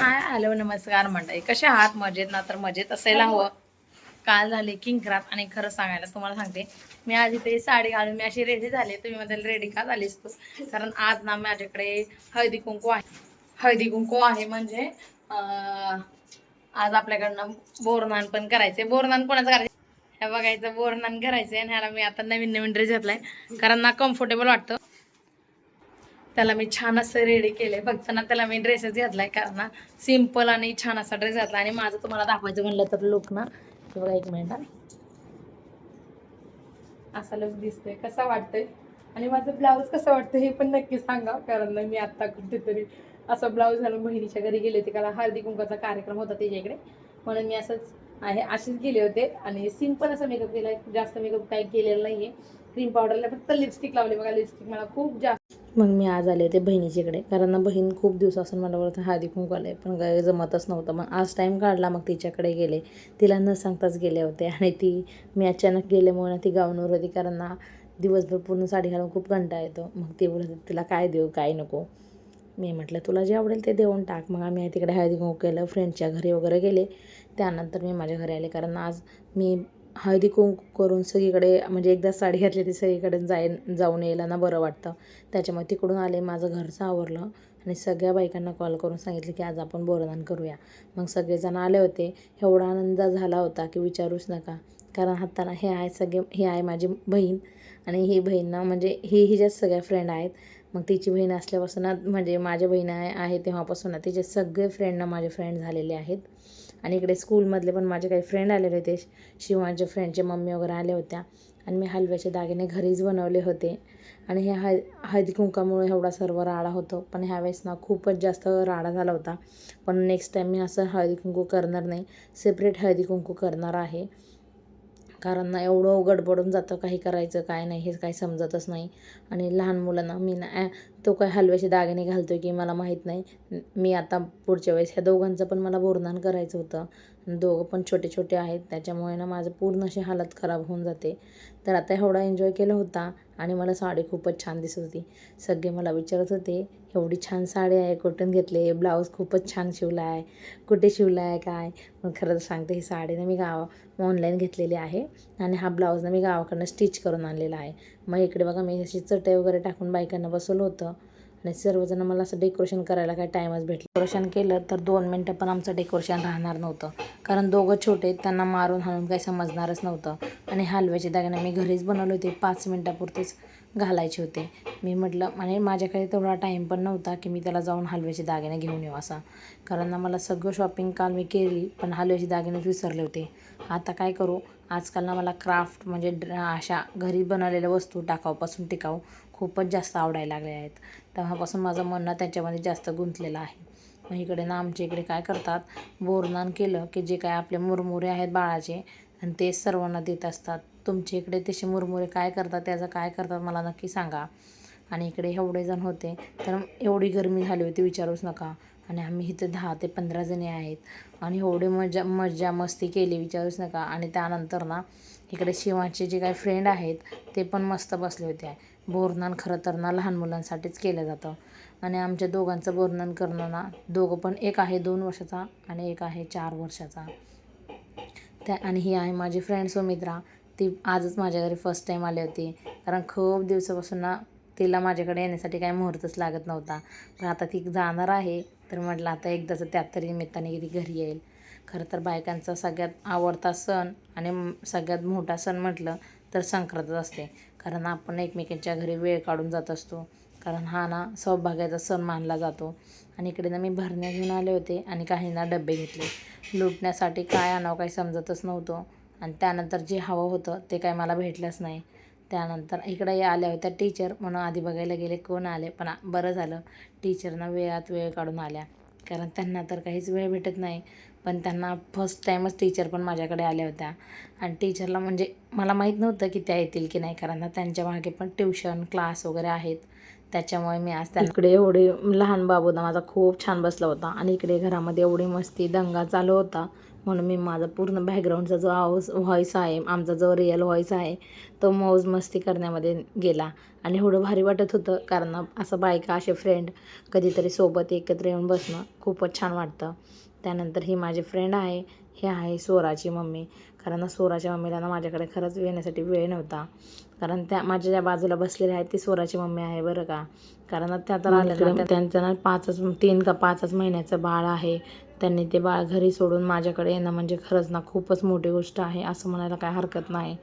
Hi hello नमस्कार मंडळी. कसे आहात? मजेत ना? तर मजेत असायला हवं. काल झाले किंक्रात आणि खरं सांगायला तुम्हाला सांगते मी आज इथे साडी घालून मी अशी रेडी झाले तुम्ही मध्ये रेडी का झालीस तू? कारण आज ना माझ्याकडे हळदी कुंकू आहे. हळदी कुंकू आहे म्हणजे आज आपल्याकडनं बोरनान पण करायचे बोरनान कोणाचं करायचं हे बघायचं बोरनान करायचंय आणि ह्याला मी आता नवीन नवीन ड्रेस घेतलाय. कारण ना कम्फर्टेबल वाटतं. त्याला मी छान असं रेडी केलंय. बघताना त्याला मी ड्रेसेस घातलाय कारण सिंपल आणि छान असा ड्रेस घातला आणि माझं तुम्हाला दाखवायचं म्हणलं तर लुक ना. बघा एक मिनिट असा लुक दिसतोय. कसा वाटतोय? आणि माझं ब्लाऊज कसं वाटतं हे पण नक्की सांगा कारण मी आता कुठेतरी असं ब्लाऊज घालून बहिणीच्या घरी गेले होते. कारण हळदी कुंकाचा कार्यक्रम होता त्याच्या इकडे म्हणून मी असंच आहे असेच गेले होते. आणि सिंपल असं मेकअप केला जास्त मेकअप काही केलेलं नाहीये. क्रीम पावडरला फक्त लिपस्टिक लावली. बघा लिपस्टिक मला खूप जास्त मग मी आज आले होते बहिणीच्याकडे कारण ना बहीण खूप दिवसापासून मला बोलत हळदी कुंकू आले पण काय जमतच नव्हतं. मग आज टाईम काढला मग तिच्याकडे गेले. तिला न सांगताच गेले होते. आणि ती मी अचानक गेल्यामुळे ना ती गाऊनवर होती. कारण ना दिवसभर पूर्ण साडी घालून खूप घंटा येतो. मग ती बोलत तिला काय देऊ काय नको? मी म्हटलं तुला जे आवडेल ते देऊन टाक. मग आम्ही तिकडे हळदी कुंकू केलं. फ्रेंडच्या घरी वगैरे गेले. त्यानंतर मी माझ्या घरी आले. कारण आज मी हळदी कुंकू करून सगळीकडे म्हणजे एकदा साडी घातली ती सगळीकडे जाय जाऊन यायला ना बरं वाटतं. त्याच्यामुळे तिकडून आले माझं घरचं आवरलं आणि सगळ्या बायकांना कॉल करून सांगितलं की आज आपण बोरदान करूया. मग सगळेजण आले होते. एवढा आनंद झाला होता की विचारूच नका. कारण हाताना हे आहे सगळे हे आहे माझी बहीण आणि ही बहीण ना म्हणजे ही हिच्याच सगळ्या फ्रेंड आहेत मग तिची बहीण असल्यापासून म्हणजे माझ्या बहीण आहे आहे तेव्हापासून तिचे सगळे फ्रेंड ना माझे फ्रेंड झालेले आहेत. आणि इकडे स्कूलमधले पण माझे काही फ्रेंड आलेले होते. शिवांच्या फ्रेंडचे मम्मी वगैरे आल्या होत्या. आणि मी हलव्याचे दागिने घरीच बनवले होते. आणि हे हळ हळदी कुंकामुळे एवढा सर्व राडा होतो. पण ह्यावेळेस ना खूपच जास्त राडा झाला होता. पण नेक्स्ट टाईम मी असं हळदी कुंकू करणार नाही. सेपरेट हळदी कुंकू करणार आहे. कारण ना एवढं गडबडून जातं काही करायचं काय नाही हे काही समजतच नाही. आणि लहान मुलांना मी ना ॲ तो काय हलव्याचे दागिने घालतो की मला माहीत नाही. मी आता पुढच्या वेळेस ह्या दोघांचं पण मला बोरदान करायचं होतं. दोघं पण छोटे छोटे आहेत. त्याच्यामुळे ना माझं पूर्ण अशी हालत खराब होऊन जाते. तर आता एवढा एन्जॉय केला होता आणि मला साडी खूपच छान दिसत होती. सगळे मला विचारत होते एवढी छान साडी आहे कुठून घेतले? ब्लाऊज खूपच छान शिवला आहे कुठे शिवला आहे काय? मग खरंच सांगते ही साडी ना मी गावा ऑनलाईन घेतलेली आहे आणि हा ब्लाऊज ना मी गावाकडनं स्टिच करून आणलेला आहे. मग इकडे बघा मी अशी चटई वगैरे टाकून बायकांना बसवलं होतं. आणि सर्वजण मला असं डेकोरेशन करायला काय टाईमच भेटला. डेकोरेशन केलं तर दोन मिनटं पण आमचं डेकोरेशन राहणार नव्हतं. कारण दोघं छोटे त्यांना मारून हाणून काही समजणारच नव्हतं. आणि हलव्याचे दागिने मी घरीच बनवले होते पाच मिनटापुरतेच घालायचे होते. मी म्हटलं आणि माझ्याकडे तेवढा टाईम पण नव्हता की मी त्याला जाऊन हलव्याचे दागिने घेऊन येऊ असा. कारण ना मला सगळं शॉपिंग काल मी केली पण हलव्याचे दागिनेच विसरले होते. आता काय करू? आजकाल ना मला क्राफ्ट म्हणजे अशा घरी बनवलेल्या वस्तू टाकावपासून टिकाऊ खूपच जास्त आवडायला लागल्या आहेत. तेव्हापासून माझं मन ना त्याच्यामध्ये जास्त गुंतलेलं आहे. मग इकडे ना आमच्या इकडे काय करतात? बोरनान केलं की जे काय आपले मुरमुरे आहेत बाळाचे आणि ते सर्वांना देत असतात. तुमच्या इकडे तसे मुरमुरे काय करतात? त्याचं काय करतात मला नक्की सांगा. आणि इकडे एवढे जण होते तर एवढी गरमी झाली होती विचारूच नका. आणि आम्ही इथं दहा ते पंधरा जणी आहेत. आणि एवढी मजा मजा मस्ती केली विचारूच नका. आणि त्यानंतर ना इकडे शिवाचे जे काही फ्रेंड आहेत ते पण मस्त बसले होते. बोरनान खरं तर ना लहान मुलांसाठीच केलं जातं. आणि आमच्या दोघांचं बोरनान करणं ना दोघं पण एक आहे दोन वर्षाचा आणि एक आहे चार वर्षाचा. त्या आणि ही आहे माझी फ्रेंड सुमित्रा. ती आजच माझ्या घरी फर्स्ट टाईम आली होती. कारण खूप दिवसापासून ना तिला माझ्याकडे येण्यासाठी काही मुहूर्तच लागत नव्हता. तर आता ती जाणार आहे. तर म्हटलं आता एकदाचं त्यात तरी निमित्ताने किती घरी येईल. खरं तर बायकांचा सगळ्यात आवडता सण आणि सगळ्यात मोठा सण म्हटलं तर संक्रांतच असते. कारण आपण एकमेकांच्या घरी वेळ काढून जात असतो. कारण हा ना सौभाग्याचा सण मानला जातो. आणि इकडे ना मी भरण्या घेऊन आले होते आणि काहींना डबे घेतले. लुटण्यासाठी काय आणावं काही समजतच नव्हतं. आणि त्यानंतर जे हवं होतं ते काय मला भेटलंच नाही. त्यानंतर इकडे आल्या होत्या टीचर म्हणून आधी बघायला गेले कोण आले पण बरं झालं. टीचरना वेळात वेळ काढून आल्या. कारण त्यांना तर काहीच वेळ भेटत नाही. पण त्यांना फर्स्ट टाईमच टीचर पण माझ्याकडे आल्या होत्या. आणि टीचरला म्हणजे मला माहीत नव्हतं की त्या येतील की नाही कारण त्यांच्या मागे पण ट्युशन क्लास वगैरे आहेत. त्याच्यामुळे मी आज त्यांकडे एवढे लहान बाबूदा माझा खूप छान बसला होता. आणि इकडे घरामध्ये एवढी मस्ती दंगा चालू होता. म्हणून मी माझा पूर्ण बॅकग्राऊंडचा जो आवाज व्हॉईस आहे आमचा जो रिअल व्हॉईस आहे तो मौज मस्ती करण्यामध्ये गेला. आणि एवढं भारी वाटत होतं कारण असं बायका असे फ्रेंड कधीतरी सोबत एकत्र येऊन बसणं खूपच छान वाटतं. त्यानंतर ही माझी फ्रेंड आहे हे आहे स्वराची मम्मी. कारण सोराच्या मम्मीला ना माझ्याकडे खरंच येण्यासाठी वेळ नव्हता. कारण त्या माझ्या ज्या बाजूला बसलेल्या आहेत ती सोराची मम्मी आहे बरं का. कारण त्या तर आल्या त्यांचं ना पाचच तीन का पाचच महिन्याचं बाळ आहे. त्यांनी ते बाळ घरी सोडून माझ्याकडे येणं म्हणजे खरंच ना खूपच मोठी गोष्ट आहे असं म्हणायला काय हरकत नाही.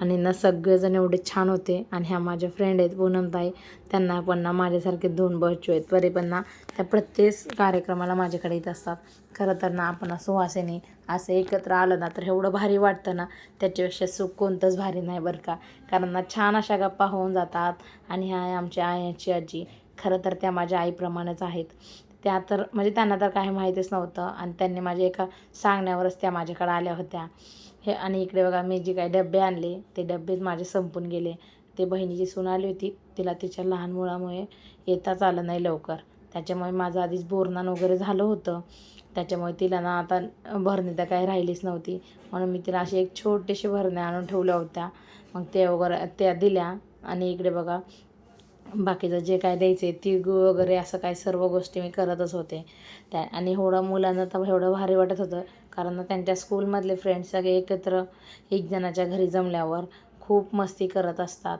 आणि ना सगळेजण एवढे छान होते. आणि ह्या माझ्या फ्रेंड आहेत पूनमताई. त्यांना पण ना माझ्यासारखे दोन बच्चू आहेत. तरी पण ना त्या प्रत्येक कार्यक्रमाला माझ्याकडे येत असतात. खरं तर ना आपण असं वासेने असं एकत्र आलं ना तर एवढं भारी वाटतं ना. त्याच्यापेक्षा सुख कोणतंच भारी नाही बरं का. कारण ना छान अशा गप्पा होऊन जातात. आणि ह्या आमच्या आयाची आईची आजी खरं तर त्या माझ्या आईप्रमाणेच आहेत. त्या तर म्हणजे त्यांना तर काही माहीतच नव्हतं. आणि त्यांनी माझ्या एका सांगण्यावरच त्या माझ्याकडे आल्या होत्या. हे आणि इकडे बघा मी जे काही डबे आणले ते डबेच माझे संपून गेले. ते बहिणीची सून आली होती. तिला तिच्या लहान मुलामुळे येताच आलं नाही लवकर. त्याच्यामुळे माझं आधीच बोरनान वगैरे झालं होतं. त्याच्यामुळे तिला ना आता भरणी तर काही राहिलीच नव्हती. म्हणून मी तिला अशी एक छोटीशी भरणे आणून ठेवल्या होत्या. मग ते वगैरे त्या दिल्या. आणि इकडे बघा बाकीचं जे काय द्यायचे तिळगुळ वगैरे असं काय सर्व गोष्टी मी करतच होते. त्या आणि एवढं मुलांना तर एवढं भारी वाटत होतं. कारण त्यांच्या स्कूलमधले फ्रेंड्स सगळे एकत्र एक जणाच्या घरी जमल्यावर खूप मस्ती करत असतात.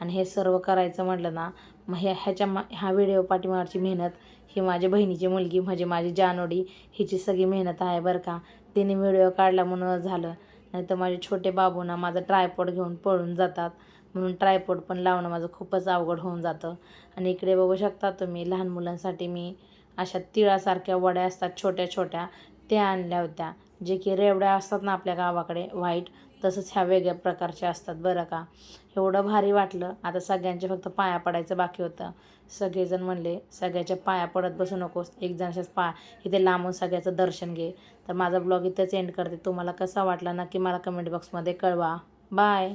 आणि हे सर्व करायचं म्हटलं ना मग ह्या ह्याच्या मा ह्या व्हिडिओ पाठीमागची मेहनत ही माझ्या बहिणीची मुलगी म्हणजे माझी जानोडी हिची सगळी मेहनत आहे बरं का. तिने व्हिडिओ काढला म्हणून झालं. नाही तर माझे छोटे बाबूंना माझं माझा ट्रायपॉड घेऊन पळून जातात. म्हणून ट्रायपॉड पण लावणं माझं खूपच अवघड होऊन जातं. आणि इकडे बघू शकता तुम्ही लहान मुलांसाठी मी अशा तिळासारख्या वड्या असतात छोट्या छोट्या त्या आणल्या होत्या. जे की रेवड्या असतात ना आपल्या गावाकडे व्हाईट तसंच ह्या वेगळ्या प्रकारच्या असतात बरं का. एवढं भारी वाटलं. आता सगळ्यांचे फक्त पाया पडायचं बाकी होतं. सगळेजण म्हणले सगळ्याच्या पाया पडत बसू नकोस. एक जणाच्याच पाया. इथे लांबून सगळ्याचं दर्शन घे. तर माझा ब्लॉग इथंच एंड करते. तुम्हाला कसा वाटला नक्की मला कमेंट बॉक्समध्ये कळवा. बाय